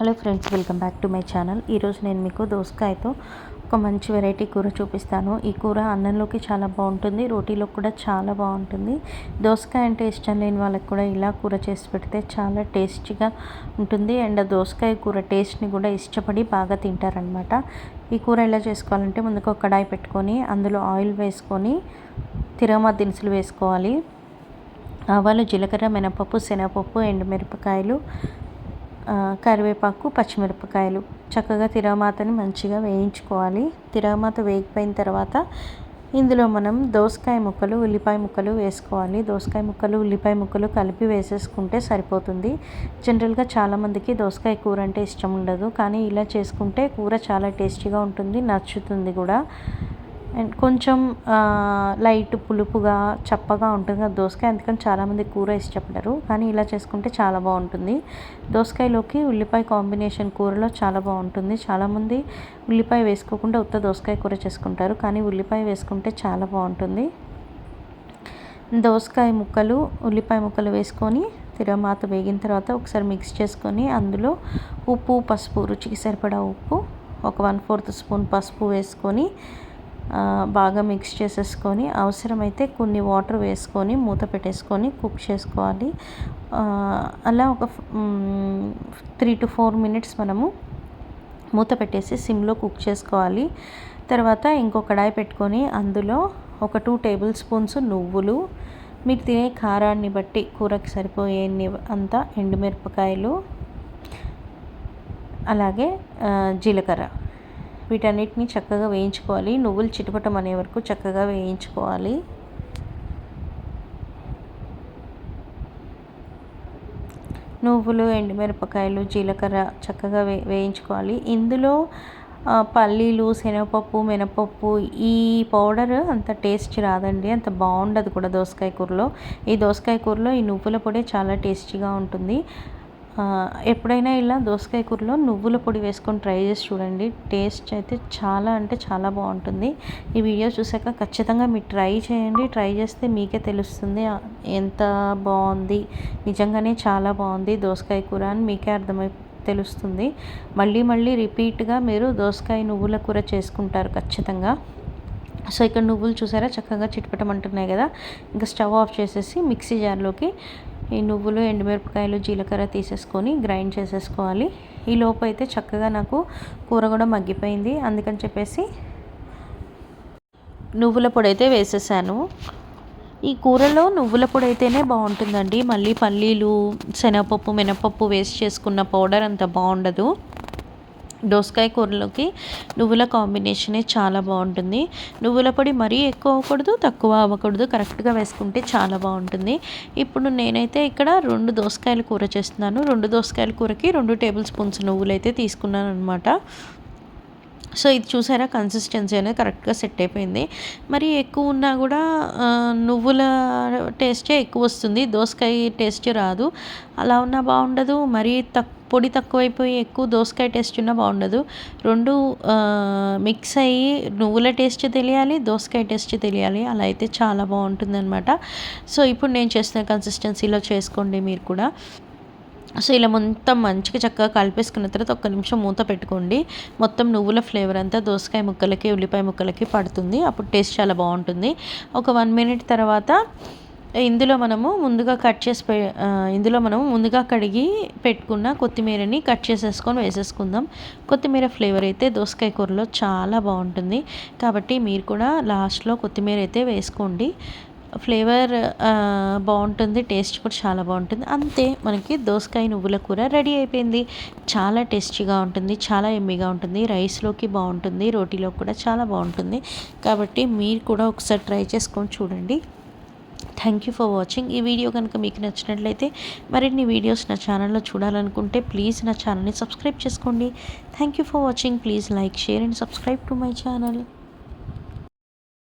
Hello friends welcome back to my channel. ఈరోజు నేను మీకు దోసకాయతో ఒక మంచి వెరైటీ కూర చూపిస్తాను. ఈ కూర అన్నంలోకి చాలా బాగుంటుంది రోటీలో కూడా చాలా బాగుంటుంది. దోసకాయ అంటే ఇష్టం లేని వాళ్ళకి కూడా ఇలా కూర చేసి పెడితే చాలా టేస్టీగా ఉంటుంది. అండ్ దోసకాయ కూర టేస్ట్ని కూడా ఇష్టపడి బాగా తింటారనమాట ఈ కూర ఎలా చేసుకోవాలంటే ముందుకు కడాయి పెట్టుకొని అందులో ఆయిల్ వేసుకొని తిరగమా దినుసులు వేసుకోవాలి. ఆవాలు జీలకర్ర మినపప్పు శనగపప్పు ఎండుమిరపకాయలు కరివేపాకు పచ్చిమిరపకాయలు. చక్కగా తిరగమాతని మంచిగా వేయించుకోవాలి. తిరగమాత వేగిపోయిన తర్వాత ఇందులో మనం దోసకాయ ముక్కలు ఉల్లిపాయ ముక్కలు వేసుకోవాలి. దోసకాయ ముక్కలు ఉల్లిపాయ ముక్కలు కలిపి వేసేసుకుంటే సరిపోతుంది. జనరల్గా చాలామందికి దోసకాయ కూర అంటే ఇష్టం ఉండదు. కానీ ఇలా చేసుకుంటే కూర చాలా టేస్టీగా ఉంటుంది నచ్చుతుంది కూడా. అండ్ కొంచెం లైట్ పులుపుగా చప్పగా ఉంటుంది కదా దోసకాయ. అందుకని చాలామంది కూర ఇష్టపడరు కానీ ఇలా చేసుకుంటే చాలా బాగుంటుంది. దోసకాయలోకి ఉల్లిపాయ కాంబినేషన్ కూరలో చాలా బాగుంటుంది. చాలామంది ఉల్లిపాయ వేసుకోకుండా ఉత్త దోసకాయ కూర చేసుకుంటారు. కానీ ఉల్లిపాయ వేసుకుంటే చాలా బాగుంటుంది. దోసకాయ ముక్కలు ఉల్లిపాయ ముక్కలు వేసుకొని తిరమాత వేగిన తర్వాత ఒకసారి మిక్స్ చేసుకొని అందులో ఉప్పు పసుపు రుచికి సరిపడా ఉప్పు ఒక వన్ ఫోర్త్ స్పూన్ పసుపు వేసుకొని బాగా మిక్స్ చేసేసుకొని అవసరమైతే కొన్ని వాటర్ వేసుకొని మూత పెట్టేసుకొని కుక్ చేసుకోవాలి. అలా ఒక త్రీ టు ఫోర్ మినిట్స్ మనము మూత పెట్టేసి సిమ్లో కుక్ చేసుకోవాలి. తర్వాత ఇంకో కడాయి పెట్టుకొని అందులో ఒక టూ టేబుల్ స్పూన్స్ నువ్వులు మీరు తినే కారాన్ని బట్టి కూరకి సరిపోయే అంతా ఎండుమిరపకాయలు అలాగే జీలకర్ర. వీటన్నిటిని చక్కగా వేయించుకోవాలి. నువ్వులు చిటపటం అనే వరకు చక్కగా వేయించుకోవాలి. నువ్వులు ఎండుమిరపకాయలు జీలకర్ర చక్కగా వే వేయించుకోవాలి. ఇందులో పల్లీలు శనగపప్పు మినపప్పు ఈ పౌడర్ అంత టేస్ట్ రాదండి. అంత బాగుండదు కూడా దోసకాయ కూరలో. ఈ దోసకాయ కూరలో ఈ నువ్వుల పొడి చాలా టేస్టీగా ఉంటుంది. ఎప్పుడైనా ఇలా దోసకాయ కూరలో నువ్వుల పొడి వేసుకొని ట్రై చేసి చూడండి. టేస్ట్ అయితే చాలా అంటే చాలా బాగుంటుంది. ఈ వీడియో చూసాక ఖచ్చితంగా మీరు ట్రై చేయండి. ట్రై చేస్తే మీకే తెలుస్తుంది ఎంత బాగుంది. నిజంగానే చాలా బాగుంది దోసకాయ కూర అని మీకే అర్థమై తెలుస్తుంది. మళ్ళీ మళ్ళీ రిపీట్గా మీరు దోసకాయ నువ్వుల కూర చేసుకుంటారు ఖచ్చితంగా. సో ఇక్కడ నువ్వులు చూసారా? చక్కగా చిట్పటమంటున్నాయి కదా. ఇంకా స్టవ్ ఆఫ్ చేసేసి మిక్సీ జార్లోకి ఈ నువ్వులు ఎండుమిరపకాయలు జీలకర్ర తీసేసుకొని గ్రైండ్ చేసేసుకోవాలి. ఈ లోపు అయితే చక్కగా నాకు కూర కూడా మగ్గిపోయింది. అందుకని చెప్పేసి నువ్వుల పొడి అయితే వేసేసాను. ఈ కూరలో నువ్వుల పొడి అయితేనే బాగుంటుందండి. మళ్ళీ పల్లీలు శనగపప్పు మినపప్పు వేస్ట్ చేసుకున్న పౌడర్ అంత బాగుండదు. దోసకాయ కూరలోకి నువ్వుల కాంబినేషనే చాలా బాగుంటుంది. నువ్వుల పొడి మరీ ఎక్కువ అవ్వకూడదు తక్కువ అవ్వకూడదు. కరెక్ట్గా వేసుకుంటే చాలా బాగుంటుంది. ఇప్పుడు నేనైతే ఇక్కడ రెండు దోసకాయల కూర చేస్తున్నాను. రెండు దోసకాయల కూరకి రెండు టేబుల్ స్పూన్స్ నువ్వులు అయితే తీసుకున్నాను అనమాట సో ఇది చూసారా కన్సిస్టెన్సీ అనేది కరెక్ట్గా సెట్ అయిపోయింది. మరి ఎక్కువ ఉన్నా కూడా నువ్వుల టేస్టే ఎక్కువ వస్తుంది. దోసకాయ టేస్ట్ రాదు. అలా ఉన్నా బాగుండదు. మరీ తక్కువ పొడి తక్కువైపోయి ఎక్కువ దోసకాయ టేస్ట్ ఉన్నా బాగుండదు. రెండు మిక్స్ అయ్యి నువ్వుల టేస్ట్ తెలియాలి దోసకాయ టేస్ట్ తెలియాలి. అలా అయితే చాలా బాగుంటుంది అనమాట సో ఇప్పుడు నేను చేస్తున్న కన్సిస్టెన్సీలో చేసుకోండి మీరు కూడా. సో ఇలా మొత్తం మంచిగా చక్కగా కలిపేసుకున్న తర్వాత ఒక్క నిమిషం మూత పెట్టుకోండి. మొత్తం నువ్వుల ఫ్లేవర్ అంతా దోసకాయ ముక్కలకి ఉల్లిపాయ ముక్కలకి పడుతుంది. అప్పుడు టేస్ట్ చాలా బాగుంటుంది. ఒక వన్ మినిట్ తర్వాత ఇందులో మనము ముందుగా కట్ చేసి ఇందులో మనము ముందుగా కడిగి పెట్టుకున్న కొత్తిమీరని కట్ చేసేసుకొని వేసేసుకుందాం. కొత్తిమీర ఫ్లేవర్ అయితే దోసకాయ కూరలో చాలా బాగుంటుంది. కాబట్టి మీరు కూడా లాస్ట్లో కొత్తిమీర అయితే వేసుకోండి. ఫ్లేవర్ బాగుంటుంది టేస్ట్ కూడా చాలా బాగుంటుంది. అంతే మనకి దోసకాయ నువ్వుల కూర రెడీ అయిపోయింది. చాలా టేస్టీగా ఉంటుంది చాలా ఎమ్మిగా ఉంటుంది. రైస్లోకి బాగుంటుంది రోటీలో కూడా చాలా బాగుంటుంది. కాబట్టి మీరు కూడా ఒకసారి ట్రై చేసుకొని చూడండి. థ్యాంక్ యూ ఫర్ వాచింగ్ ఈ వీడియో కనుక మీకు నచ్చినట్లయితే మరిన్ని వీడియోస్ నా ఛానల్లో చూడాలనుకుంటే ప్లీజ్ నా ఛానల్ని సబ్స్క్రైబ్ చేసుకోండి. Thank you for watching please like share and subscribe to my channel